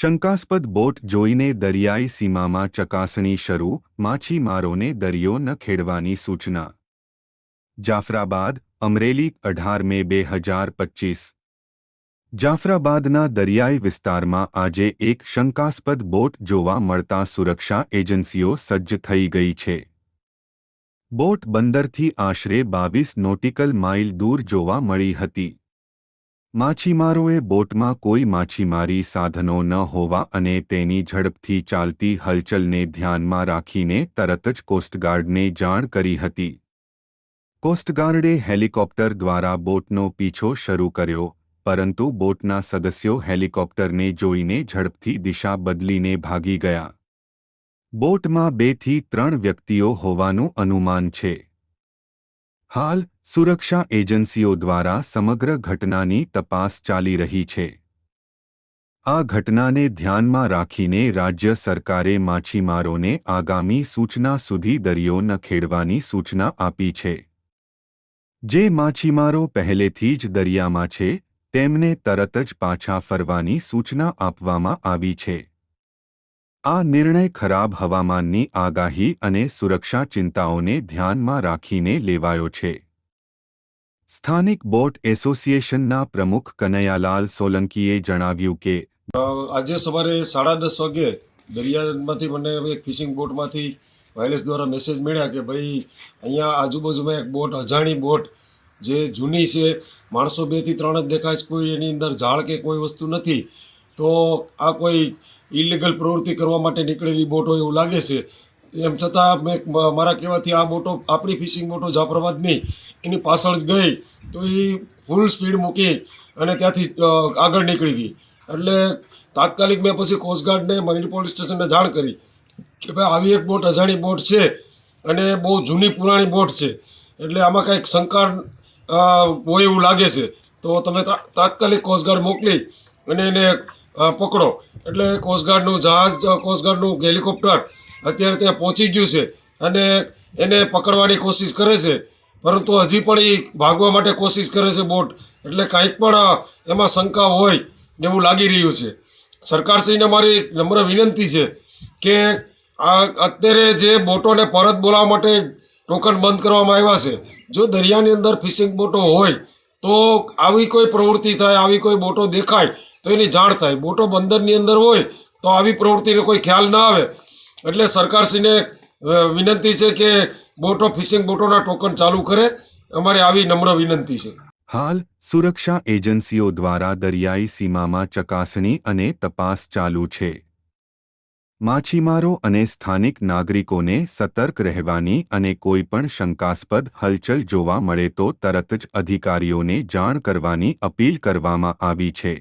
શંકાસ્પદ બોટ જોઈને દરિયાઈ સીમામાં ચકાસણી શરૂ, માછીમારોને દરિયો ન ખેડવાની સૂચના. જાફરાબાદ, અમરેલી, અઢાર મે બે હજાર પચીસ. જાફરાબાદના દરિયાઈ વિસ્તારમાં આજે એક શંકાસ્પદ બોટ જોવા મળતા સુરક્ષા એજન્સીઓ સજ્જ થઈ ગઈ છે. બોટ બંદરથી આશરે બાવીસ નોટિકલ માઇલ દૂર જોવા મળી હતી. માછીમારોએ બોટમાં કોઈ માછીમારી સાધનો ન હોવા અને તેની ઝડપથી ચાલતી હલચલને ધ્યાનમાં રાખીને તરત જ કોસ્ટગાર્ડને જાણ કરી હતી. કોસ્ટગાર્ડે હેલિકોપ્ટર દ્વારા બોટનો પીછો શરૂ કર્યો, પરંતુ બોટના સદસ્યો હેલિકોપ્ટરને જોઈને ઝડપથી દિશા બદલીને ભાગી ગયા. બોટમાં બેથી ત્રણ વ્યક્તિઓ હોવાનું અનુમાન છે. હાલ સુરક્ષા એજન્સીઓ દ્વારા સમગ્ર ઘટનાની તપાસ ચાલી રહી છે. આ ઘટનાને ધ્યાનમાં રાખીને રાજ્ય સરકારે માછીમારોને આગામી સૂચના સુધી દરિયો ન ખેડવાની સૂચના આપી છે. જે માછીમારો પહેલેથી જ દરિયામાં છે, તેમને તરત જ પાછા ફરવાની સૂચના આપવામાં આવી છે. આ નિર્ણય ખરાબ હવામાનની આગાહી અને સુરક્ષા ચિંતાઓને ધ્યાનમાં રાખીને લેવાયો છે. સ્થાનિક બોટ એસોસિએશનના પ્રમુખ કનૈયાલાલ સોલંકીએ જણાવ્યું કે આજે સવારે સાડા દસ વાગે દરિયામાંથી મને ફિશિંગ બોટમાંથી વાયરલેસ દ્વારા મેસેજ મળ્યા કે ભાઈ, અહીંયા આજુબાજુમાં એક બોટ, અજાણી બોટ, જે જૂની છે, માણસો બેથી ત્રણ જ દેખાય છે, કોઈ એની અંદર ઝાડ કે કોઈ વસ્તુ નથી. તો આ કોઈ ઇલીગલ પ્રવૃત્તિ કરવા માટે નીકળેલી બોટ હોય એવું લાગે છે. એમ છતાં મેં મારા કહેવાથી આ બોટો, આપણી ફિશિંગ બોટો જાફરાબાદની, એની પાછળ જ ગઈ, તો એ ફૂલ સ્પીડ મૂકી અને ત્યાંથી આગળ નીકળી ગઈ. એટલે તાત્કાલિક મેં પછી કોસ્ટગાર્ડને મરીન પોલીસ સ્ટેશનને જાણ કરી કે ભાઈ, આવી એક બોટ, અજાણી બોટ છે અને બહુ જૂની પુરાણી બોટ છે. એટલે આમાં કંઈક શંકા હોય એવું લાગે છે. તો તમે તાત્કાલિક કોસ્ટગાર્ડ મોકલી અને એને પકડો. એટલે કોસ્ટગાર્ડનું જહાજ કોસ્ટગાર્ડનું હેલિકોપ્ટર અત્યારે ત્યાં પહોંચી ગયું છે અને એને પકડવાની કોશિશ કરે છે. પરંતુ હજી પણ એ ભાગવા માટે કોશિશ કરે છે બોટ. એટલે કાંઈક પણ એમાં શંકા હોય એવું લાગી રહ્યું છે. સરકારશ્રીને મારી નમ્ર વિનંતી છે કે આ અત્યારે જે બોટોને પરત બોલાવવા માટે ટોકન બંધ કરવામાં આવ્યા છે, જો દરિયાની અંદર ફિશિંગ બોટો હોય, તો આવી કોઈ પ્રવૃત્તિ થાય, આવી કોઈ બોટો દેખાય, તો એની જાણ થાય. બોટો બંદરની અંદર હોય, તો આવી પ્રવૃત્તિનો કોઈ ખ્યાલ ના આવે. એટલે સરકારશ્રીને વિનંતી છે કે બોટો ફિશિંગ બોટોના ટોકન ચાલુ કરે. અમારી આવી નમ્ર વિનંતી છે. હાલ સુરક્ષા એજન્સીઓ દ્વારા દરિયાઈ સીમામાં ચકાસણી અને તપાસ ચાલુ છે. માછીમારો અને સ્થાનિક નાગરિકોને સતર્ક રહેવાની અને કોઈપણ શંકાસ્પદ હલચલ જોવા મળે તો તરત જ અધિકારીઓને જાણ કરવાની અપીલ કરવામાં આવી છે.